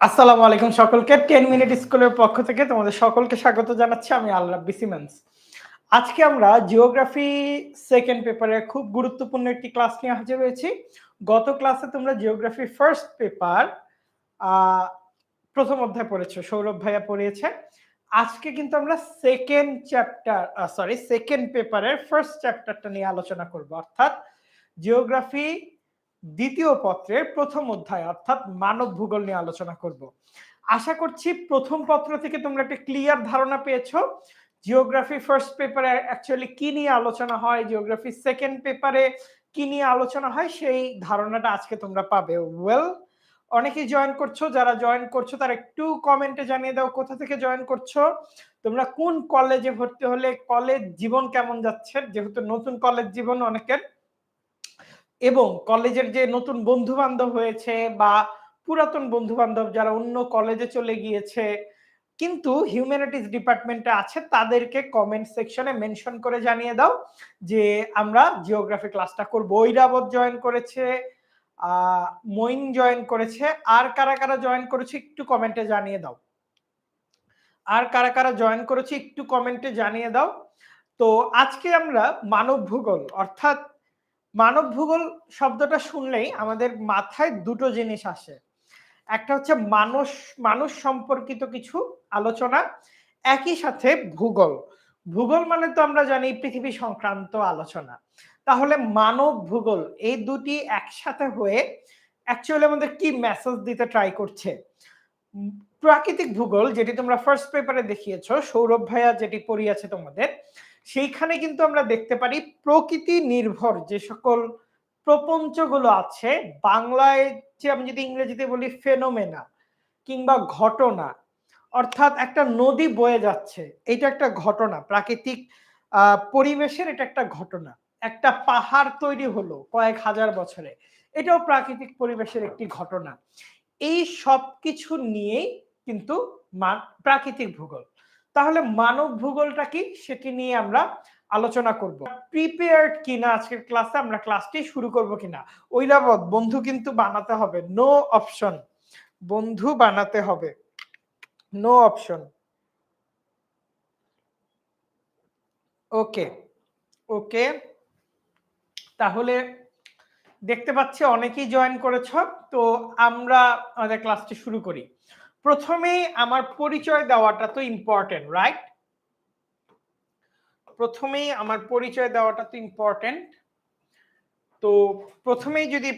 আসসালামু আলাইকুম সকলকে, টেন মিনিট স্কুলের পক্ষ থেকে তোমাদের সকলকে স্বাগত জানাচ্ছি, আমি আল্লাহ বিসিমেন্স আজকে আমরা জিওগ্রাফি সেকেন্ড পেপারে খুব গুরুত্বপূর্ণ একটি ক্লাস নিয়ে হাজির হয়েছি। গত ক্লাসে তোমরা জিওগ্রাফি ফার্স্ট পেপার প্রথম অধ্যায় পড়েছো, সৌরভ ভাইয়া পড়িয়েছে। আজকে কিন্তু আমরা সেকেন্ড চ্যাপ্টার সরি সেকেন্ড পেপারের ফার্স্ট চ্যাপ্টারটা নিয়ে আলোচনা করব। অর্থাৎ জিওগ্রাফি দ্বিতীয় পত্রের প্রথম অধ্যায়, অর্থাৎ মানব ভূগোল নিয়ে আলোচনা করব। আশা করছি প্রথম পত্র থেকে তোমরা একটা ক্লিয়ার ধারণা পেয়েছ। জিওগ্রাফি ফার্স্ট পেপারে অ্যাকচুয়ালি কি নিয়ে আলোচনা হয় জিওগ্রাফি সেকেন্ড পেপারে কি নিয়ে আলোচনা হয়, সেই ধারণাটা আজকে তোমরা পাবে। ওয়েল অনেকেই জয়েন করছ, যারা জয়েন করছ, তারা একটু কমেন্টে জানিয়ে দাও কোথা থেকে জয়েন করছ। তোমরা কোন কলেজে ভর্তি হলে কলেজ জীবন কেমন যাচ্ছে? যেহেতু নতুন কলেজ জীবন অনেকের। এবং কলেজের যে নতুন বন্ধু বান্ধব হয়েছে বা পুরাতন বন্ধু বান্ধব যারা অন্য কলেজে চলে গিয়েছে, কিন্তু হিউম্যানিটিস ডিপার্টমেন্টে আছে, তাদেরকে কমেন্ট সেকশনে মেনশন করে জানিয়ে দাও যে আমরা জিওগ্রাফি ক্লাসটা করব। ঐরাবত জয়েন করেছে মইন জয়েন করেছে। আর কারা কারা জয়েন করেছে একটু কমেন্টে জানিয়ে দাও। আর কারা কারা জয়েন করেছে একটু কমেন্টে জানিয়ে দাও। তো আজকে আমরা মানব ভূগোল, অর্থাৎ মানব ভূগোল শব্দটা শুনলেই আমাদের মাথায় দুটো জিনিস আসে। একটা হচ্ছে মানুষ মানুষ সম্পর্কিত কিছু আলোচনা, একই সাথে ভূগোল। ভূগোল মানে তো আমরা জানি পৃথিবী সংক্রান্ত আলোচনা। তাহলে মানব ভূগোল এই দুটি একসাথে হয়ে অ্যাকচুয়ালি আমাদের কি মেসেজ দিতে ট্রাই করছে? প্রাকৃতিক ভূগোল যেটি তোমরা ফার্স্ট পেপারে দেখিয়েছো, সৌরভ ভাইয়া যেটি পড়িয়েছে তোমাদের, সেইখানে কিন্তু আমরা দেখতে পারি প্রকৃতি নির্ভর যে সকল প্রপঞ্চগুলো আছে, বাংলায় যে আমি যদি ইংরেজিতে বলি ফেনোমেনা কিংবা ঘটনা, অর্থাৎ একটা নদী বয়ে যাচ্ছে, এটা একটা ঘটনা, প্রাকৃতিক পরিবেশের এটা একটা ঘটনা। একটা পাহাড় তৈরি হলো কয়েক হাজার বছরে। এটাও প্রাকৃতিক পরিবেশের একটি ঘটনা। এই সব কিছু নিয়েই কিন্তু প্রাকৃতিক ভূগোল। তাহলে মানব ভূগোলটা কি? সেটি নিয়ে আমরা আলোচনা করব। প্রিপেয়ার্ড কিনা আজকের ক্লাসে আমরা ক্লাসটি শুরু করব কিনা? ঐরাবত, বন্ধু কিন্তু বানাতে হবে। নো অপশন বন্ধু বানাতে হবে। নো অপশন ওকে ওকে তাহলে দেখতে পাচ্ছি অনেকেই জয়েন করেছ, তো আমরা আমাদের ক্লাসটি শুরু করি। প্রথমেই আমার পরিচয় দেওয়াটা তো ইম্পর্টেন্ট রাইট প্রথমেই আমার পরিচয় দেওয়াটা তো ইম্পর্টেন্ট তো প্রথমেই যদি